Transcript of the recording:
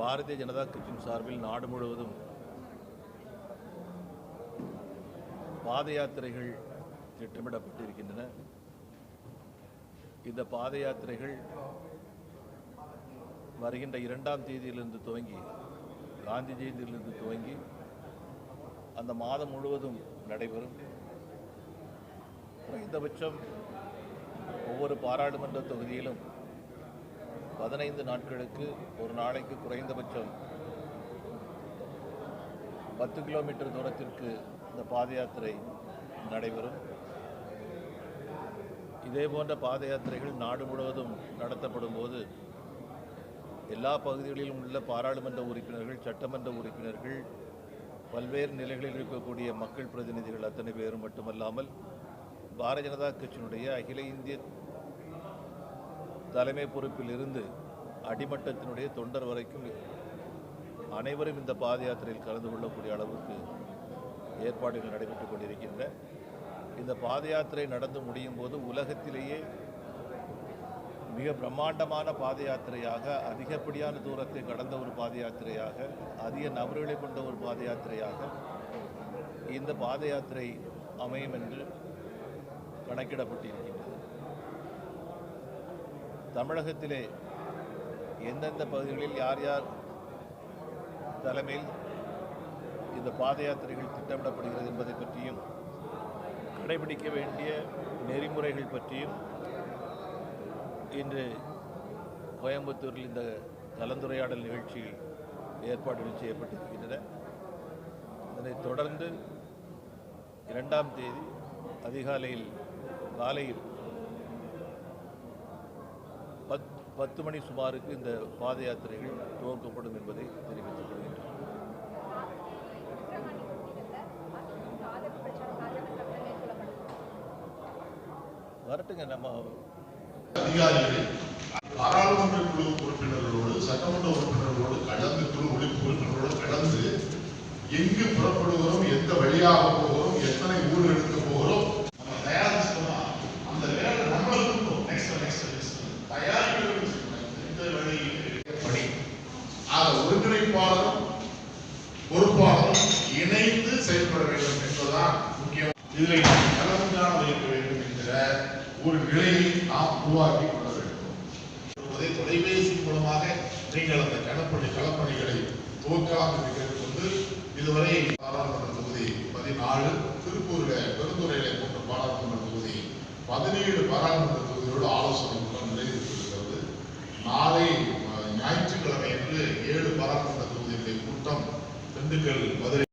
பாரதிய ஜனதா கட்சியின் சார்பில் நாடு முழுவதும் பாத யாத்திரைகள் திட்டமிடப்பட்டிருக்கின்றன. இந்த பாத யாத்திரைகள் வருகின்ற இரண்டாம் தேதியிலிருந்து துவங்கி காந்தி ஜெயந்தியிலிருந்து துவங்கி அந்த மாதம் முழுவதும் நடைபெறும். குறைந்தபட்சம் ஒவ்வொரு பாராளுமன்ற தொகுதியிலும் பதினைந்து நாட்களுக்கு ஒரு நாளைக்கு குறைந்தபட்சம் பத்து கிலோமீட்டர் தூரத்திற்கு இந்த பாத யாத்திரை நடைபெறும். இதே போன்ற பாத யாத்திரைகள் நாடு முழுவதும் நடத்தப்படும் போது எல்லா பகுதிகளிலும் உள்ள பாராளுமன்ற உறுப்பினர்கள் சட்டமன்ற உறுப்பினர்கள் பல்வேறு நிலைகளில் இருக்கக்கூடிய மக்கள் பிரதிநிதிகள் அத்தனை பேரும் மட்டுமல்லாமல் பாரதிய ஜனதா கட்சியினுடைய அகில இந்திய தலைமை பொறுப்பில் இருந்து அடிமட்டத்தினுடைய தொண்டர் வரைக்கும் அனைவரும் இந்த பாத யாத்திரையில் கலந்து கொள்ளக்கூடிய அளவுக்கு ஏற்பாடுகள் நடைபெற்றுக் கொண்டிருக்கின்ற இந்த பாத யாத்திரை நடந்து முடியும் போது உலகத்திலேயே மிக பிரம்மாண்டமான பாத யாத்திரையாக அதிகப்படியான தூரத்தை கடந்த ஒரு பாத யாத்திரையாக அதிக நபர்களை கொண்ட ஒரு பாத யாத்திரையாக இந்த பாத யாத்திரை அமையும் என்று கணக்கிடப்பட்டிருக்கின்றது. தமிழகத்திலே எந்தெந்த பகுதிகளில் யார் யார் தலைமையில் இந்த பாத யாத்திரைகள் திட்டமிடப்படுகிறது என்பதை பற்றியும் கடைபிடிக்க வேண்டிய நெறிமுறைகள் பற்றியும் இன்று கோயம்புத்தூரில் இந்த கலந்துரையாடல் நிகழ்ச்சியில் ஏற்பாடுகள் செய்யப்பட்டிருக்கின்றன. அதனைத் தொடர்ந்து இரண்டாம் தேதி அதிகாலையில் காலையில் பத் பத்து மணி சுமாருக்கு இந்த பாத யாத்திரைகள் துவக்கப்படும் என்பதை தெரிவித்துக் கொள்கின்றனர் வரட்டுங்க நம்ம அதிகாரிகள் பாராளுமன்ற குழு உறுப்பினர்களோடு சட்டமன்ற உறுப்பினர்களோடு கலந்து குழு உறுப்பினர்களோடு கலந்து எங்கு புறப்படுகிறோம் எந்த வழியாக போகிறோம் எத்தனை ஊர் எடுக்க ஒருங்கிணைப்பாளரும் பொறுப்பாளரும் இணைந்து செயல்பட வேண்டும் என்பதுதான் முக்கியம். இதில் கலந்தான வைக்க வேண்டும் என்கிற ஒரு நிலையை நாம் உருவாக்கி கொள்ள வேண்டும். தொலைபேசி மூலமாக நீங்கள் அந்த கணப்பணி களப்பணிகளை துவக்கலாம் என்று கேட்டுக்கொண்டு இதுவரை பாராளுமன்ற தொகுதி பதினாலு திருப்பூரில் பெருந்துறையில போன்ற பாராளுமன்ற தொகுதி பதினேழு பாராளுமன்ற தொகுதியோடு ஆலோசனை மூலம் நிறைவேற்றிருக்கிறது நாளை திண்டுக்கல் மதுரை